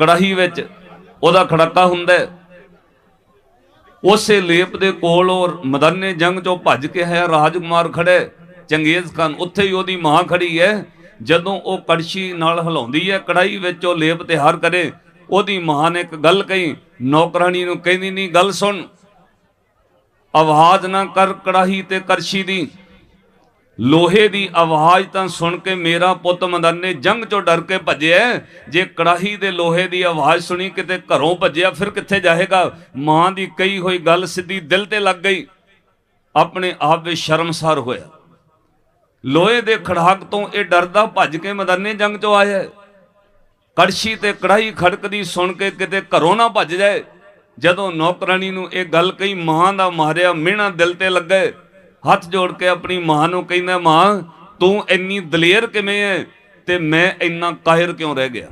ਕੜਾਹੀ ਵਿੱਚ ਉਹਦਾ ਖੜਕਾ ਹੁੰਦਾ ਉਸੇ ਲੇਪ ਦੇ ਕੋਲ ਉਹ ਮਦਨੇ ਜੰਗ ਚੋਂ ਭੱਜ ਕੇ ਹੈ, ਰਾਜਕੁਮਾਰ ਖੜੇ ਚੰਗੇਜ਼ ਖਾਨ। ਉੱਥੇ ਹੀ ਉਹਦੀ ਮਾਂ ਖੜੀ ਹੈ। ਜਦੋਂ ਉਹ ਕੜਛੀ ਨਾਲ ਹਿਲਾਉਂਦੀ ਹੈ ਕੜਾਈ ਵਿੱਚ ਉਹ ਲੇਪ ਤੇ ਹਰ ਕਰੇ, ਉਹਦੀ ਮਾਂ ਨੇ ਇੱਕ ਗੱਲ ਕਹੀ ਨੌਕਰਾਨੀ ਨੂੰ ਕਹਿੰਦੀ ਨਹੀਂ ਗੱਲ ਸੁਣ। ਆਵਾਜ਼ ਨਾ ਕਰ ਕੜਾਹੀ ਤੇ ਕਰਛੀ ਦੀ। ਲੋਹੇ ਦੀ ਆਵਾਜ਼ ਤਾਂ ਸੁਣ ਕੇ ਮੇਰਾ ਪੁੱਤ ਮਦਨੇ ਜੰਗ ਚੋਂ ਡਰ ਕੇ ਭੱਜਿਆ ਜੇ ਕੜਾਹੀ ਦੇ ਲੋਹੇ ਦੀ ਆਵਾਜ਼ ਸੁਣੀ, ਕਿਤੇ ਘਰੋਂ ਭੱਜਿਆ, ਫਿਰ ਕਿੱਥੇ ਜਾਏਗਾ? ਮਾਂ ਦੀ ਕਹੀ ਹੋਈ ਗੱਲ ਸਿੱਧੀ ਦਿਲ ਤੇ ਲੱਗ ਗਈ। ਆਪਣੇ ਆਪ ਵਿੱਚ ਸ਼ਰਮਸਾਰ ਹੋਇਆ। ਲੋਹੇ ਦੇ ਖੜਾਕ ਤੋਂ ਇਹ ਡਰਦਾ ਭੱਜ ਕੇ ਮਦਨੇ ਜੰਗ ਚੋਂ ਆਇਆ ਹੈ। ਕੜਛੀ ਤੇ ਕੜਾਹੀ ਖੜਕਦੀ ਸੁਣ ਕੇ ਕਿਤੇ ਘਰੋਂ ਨਾ ਭੱਜ ਜਾਏ। ਜਦੋਂ ਨੌਕਰਾਨੀ ਨੂੰ ਇਹ ਗੱਲ ਕਹੀ, ਮਾਂ ਦਾ ਮਾਰਿਆ ਮਿਹਣਾ ਦਿਲ ਤੇ ਲੱਗੇ ਹੱਥ ਜੋੜ ਕੇ ਆਪਣੀ ਮਾਂ ਨੂੰ ਕਹਿੰਦਾ, ਮਾਂ, ਤੂੰ ਇੰਨੀ ਦਲੇਰ ਕਿਵੇਂ ਹੈ ਤੇ ਮੈਂ ਇੰਨਾ ਕਾਹਿਰ ਕਿਉਂ ਰਹਿ ਗਿਆ?